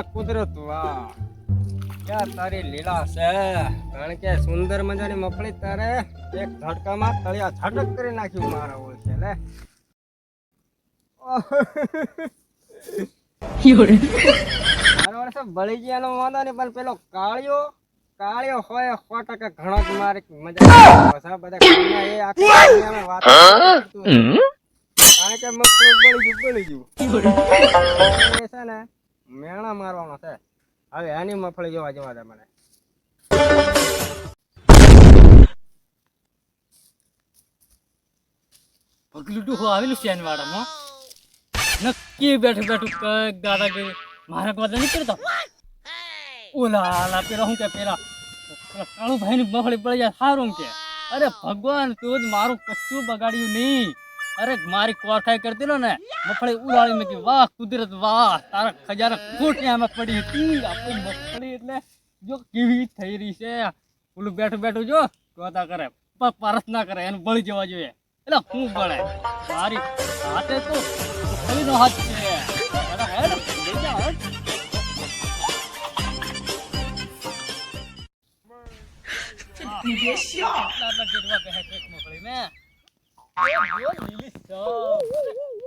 વાહ કુદરત વાહ. ક્યાં તારી લીલા છે? કારણ કે સુંદર મજાની મફળી તારે એક ધડકામાં તળિયા ઝટક કરી નાખ્યું મારા હોય છે લે મારો વર્ષે બળી ગયાનો વાંધો નહીં પણ પેલો કાળિયો કાળિયો હોય સો ટકા ઘણો જ મારી મજા બધા એ આખી વાત કારણ કે મગફળી બળી ગયું બળી ગયું. છે ને મેણા મારવાનો છે. હવે એની મફળી જોવા જવા દે મને. પગલું ડૂહો આવેલું છે એની વાડામાં. નક્કી બેઠું બેઠું કંઈક દાદાગીરી મારા কথা નહીં કરતો ઓલા આલા પેલા હું કે પેલા? પેલા કાળુ ભાઈ ની મફળી પડી જાય સારું કે. અરે ભગવાન, તું જ મારું કશું બગાડ્યું નહીં. અરે મારી કોરખાઈ કરતી લો ને મફળી ઉડાડી મેં કે વાહ કુદરત વાહ તારા ખજાના ખોટિયામાં પડી હતી. આપણી મફળી એટલે જો કેવી થઈ રહી છે. ઓલું બેઠું બેઠું જો કોતા કરે પ- પરત ના કરે એને બળી જવા જોઈએ. એટલે હું બળે મારી હાથે તો મફળીનો હાથ છે. મફળી ને.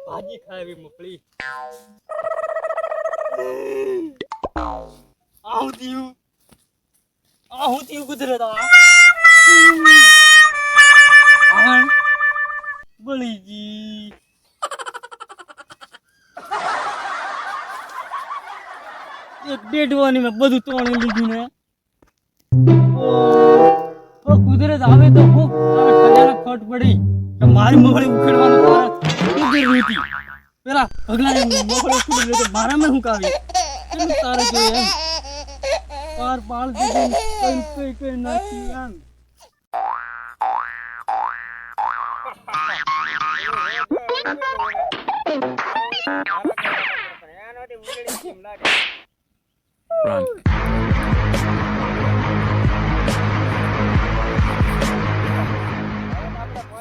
ભાજી ખાવી મફળી મેં બધું તોડી લીધું ને. કુદરત આવે તો ખૂબ ખટ પડી. મારી મગળી ઉખેડવાનું કારણ કુદરત હતી પેલા ભગલાને મગળી ઉખેડી લીધો મારામાં હું કાવી તારે જો એમ. પાર પાળ દીધું, કઈ કઈ કઈ નાખી આમ Run.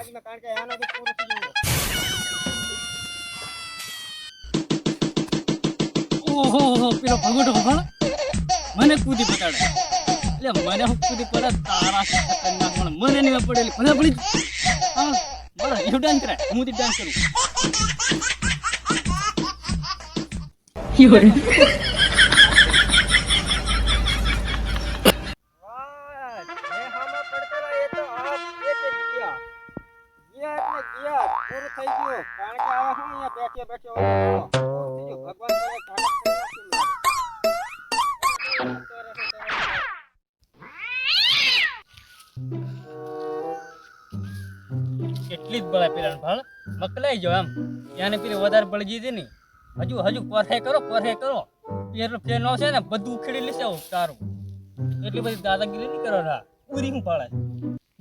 કારણ કે એનાથી પૂરું થઈ ગયું. ઓહો પેલો ભગોટો ખબર મને કૂદી પતાડે. એટલે મને હું કૂદી પડે તારા ખતરનાક પણ મને નહીં પડેલી ભલે પડી હા બોલો એવું ડાન્સ કરે હું તી ડાન્સ કરું. વાહ, રહે. એટલી જ બળે પેલા ભાળ મકલાઈ જાવ એમ. ત્યાંને પેલી વધારે બળી ગઈ હતી ને. હજુ હજુ પરહે કરો પરહે કરો. પેલો ફેર છે ને, બધું ઉખેડી લેશે આવું તારું એટલી બધી દાદાગીરી નહીં કરો પૂરી હું પાડે.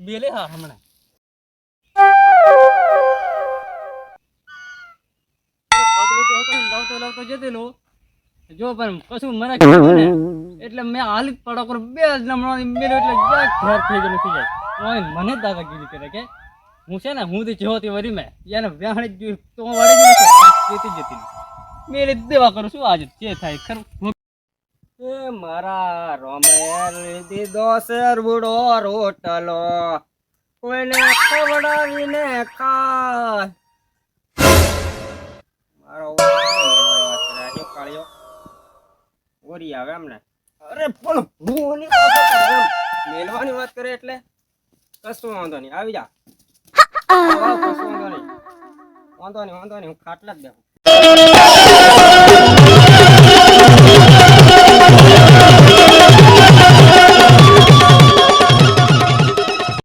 બેલે હા હમણાં. લાવતો જતેલો જો પણ કશું મને એટલે મેં હાલ જ બે જ નમણાની મેળ્યો એટલે જાય ઘર થઈ ગયેલું થઈ જાય. મને દાદાગીરી કરે કે હું છે ને, હું તો જેવો તે વરી મેં. એને વ્યાણી જ તો વળી જતી જતી મેરે દેવા કરું શું આજે જે થાય ખરું. એ મારા રોમેર દીધો છે રૂડો રોટલો. કોઈને ખવડાવીને ખાય ઓરી આવે એમને? અરે પણ એમ. મેલવાની વાત કરે એટલે? કશું વાંધો નહીં. આવી જા. કશું વાંધો નહીં. વાંધો નહીં વાંધો નહીં. હું ખાટલા જ બેઠું